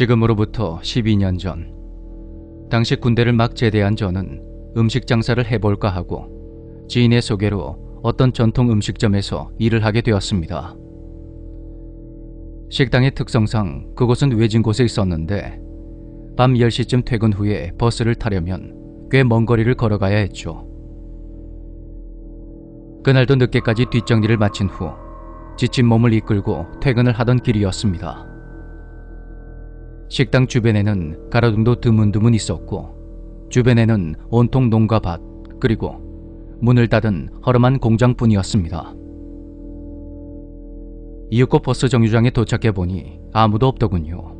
지금으로부터 12년 전, 당시 군대를 막 제대한 저는 음식 장사를 해볼까 하고 지인의 소개로 어떤 전통 음식점에서 일을 하게 되었습니다. 식당의 특성상 그곳은 외진 곳에 있었는데 밤 10시쯤 퇴근 후에 버스를 타려면 꽤 먼 거리를 걸어가야 했죠. 그날도 늦게까지 뒷정리를 마친 후 지친 몸을 이끌고 퇴근을 하던 길이었습니다. 식당 주변에는 가로등도 드문드문 있었고 주변에는 온통 농가 밭 그리고 문을 닫은 허름한 공장뿐이었습니다. 이윽고 버스 정류장에 도착해 보니 아무도 없더군요.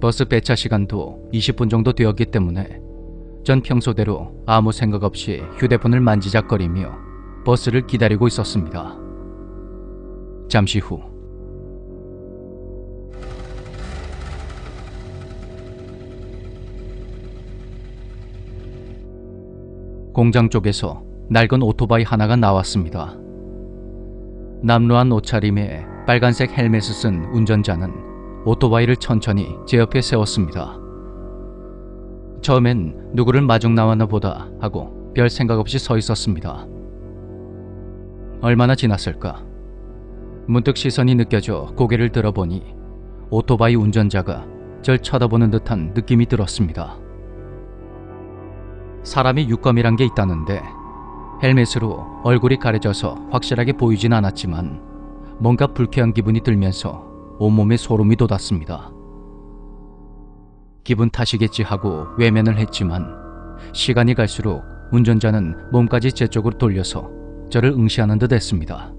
버스 배차 시간도 20분 정도 되었기 때문에 전 평소대로 아무 생각 없이 휴대폰을 만지작거리며 버스를 기다리고 있었습니다. 잠시 후 공장 쪽에서 낡은 오토바이 하나가 나왔습니다. 남루한 옷차림에 빨간색 헬멧을 쓴 운전자는 오토바이를 천천히 제 옆에 세웠습니다. 처음엔 누구를 마중 나왔나 보다 하고 별 생각 없이 서 있었습니다. 얼마나 지났을까? 문득 시선이 느껴져 고개를 들어보니 오토바이 운전자가 절 쳐다보는 듯한 느낌이 들었습니다. 사람이 육감이란 게 있다는데 헬멧으로 얼굴이 가려져서 확실하게 보이진 않았지만 뭔가 불쾌한 기분이 들면서 온몸에 소름이 돋았습니다. 기분 탓이겠지 하고 외면을 했지만 시간이 갈수록 운전자는 몸까지 제 쪽으로 돌려서 저를 응시하는 듯 했습니다.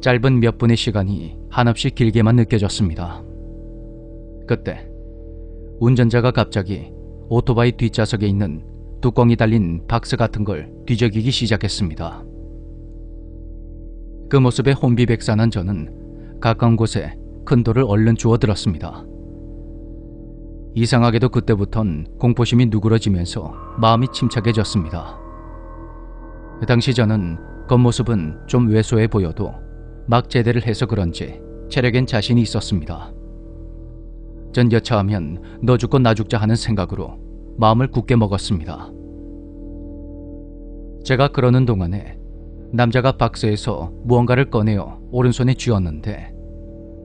짧은 몇 분의 시간이 한없이 길게만 느껴졌습니다. 그때 운전자가 갑자기 오토바이 뒷좌석에 있는 뚜껑이 달린 박스 같은 걸 뒤적이기 시작했습니다. 그 모습에 혼비백산한 저는 가까운 곳에 큰 돌을 얼른 주워 들었습니다. 이상하게도 그때부턴 공포심이 누그러지면서 마음이 침착해졌습니다. 당시 저는 겉모습은 좀 왜소해 보여도 막 제대를 해서 그런지 체력엔 자신이 있었습니다. 전 여차하면 너 죽고 나 죽자 하는 생각으로 마음을 굳게 먹었습니다. 제가 그러는 동안에 남자가 박스에서 무언가를 꺼내어 오른손에 쥐었는데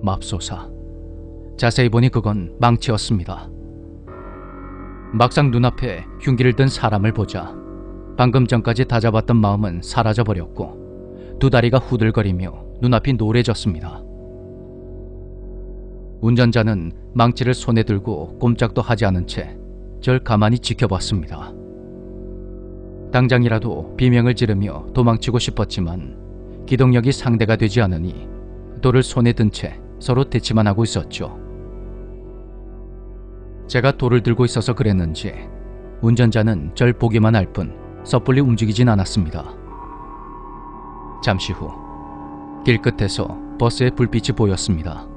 맙소사 자세히 보니 그건 망치였습니다. 막상 눈앞에 흉기를 든 사람을 보자 방금 전까지 다잡았던 마음은 사라져버렸고 두 다리가 후들거리며 눈앞이 노래졌습니다. 운전자는 망치를 손에 들고 꼼짝도 하지 않은 채 절 가만히 지켜봤습니다. 당장이라도 비명을 지르며 도망치고 싶었지만 기동력이 상대가 되지 않으니 돌을 손에 든 채 서로 대치만 하고 있었죠. 제가 돌을 들고 있어서 그랬는지 운전자는 절 보기만 할 뿐 섣불리 움직이진 않았습니다. 잠시 후 길끝에서 버스의 불빛이 보였습니다.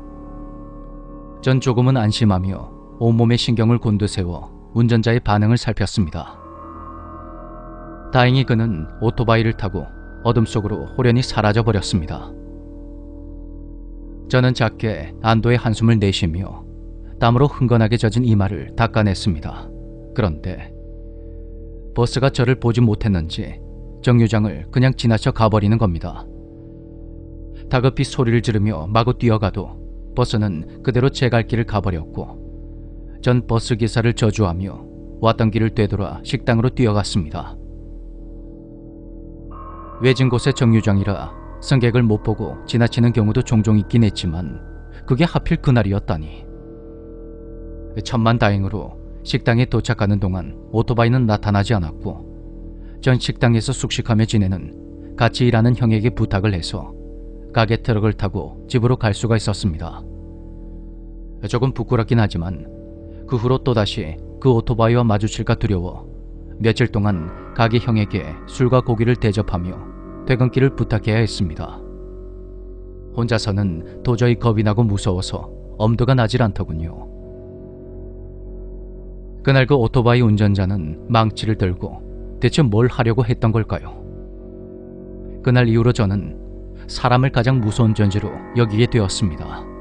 전 조금은 안심하며 온몸에 신경을 곤두세워 운전자의 반응을 살폈습니다. 다행히 그는 오토바이를 타고 어둠 속으로 호련히 사라져 버렸습니다. 저는 작게 안도의 한숨을 내쉬며 땀으로 흥건하게 젖은 이마를 닦아냈습니다. 그런데 버스가 저를 보지 못했는지 정류장을 그냥 지나쳐 가버리는 겁니다. 다급히 소리를 지르며 마구 뛰어가도 버스는 그대로 제 갈 길을 가버렸고 전 버스 기사를 저주하며 왔던 길을 되돌아 식당으로 뛰어갔습니다. 외진 곳의 정류장이라 승객을 못 보고 지나치는 경우도 종종 있긴 했지만 그게 하필 그날이었다니. 천만 다행으로 식당에 도착하는 동안 오토바이는 나타나지 않았고 전 식당에서 숙식하며 지내는 같이 일하는 형에게 부탁을 해서 가게 트럭을 타고 집으로 갈 수가 있었습니다. 조금 부끄럽긴 하지만 그 후로 또다시 그 오토바이와 마주칠까 두려워 며칠 동안 가게 형에게 술과 고기를 대접하며 퇴근길을 부탁해야 했습니다. 혼자서는 도저히 겁이 나고 무서워서 엄두가 나질 않더군요. 그날 그 오토바이 운전자는 망치를 들고 대체 뭘 하려고 했던 걸까요? 그날 이후로 저는 사람을 가장 무서운 존재로 여기게 되었습니다.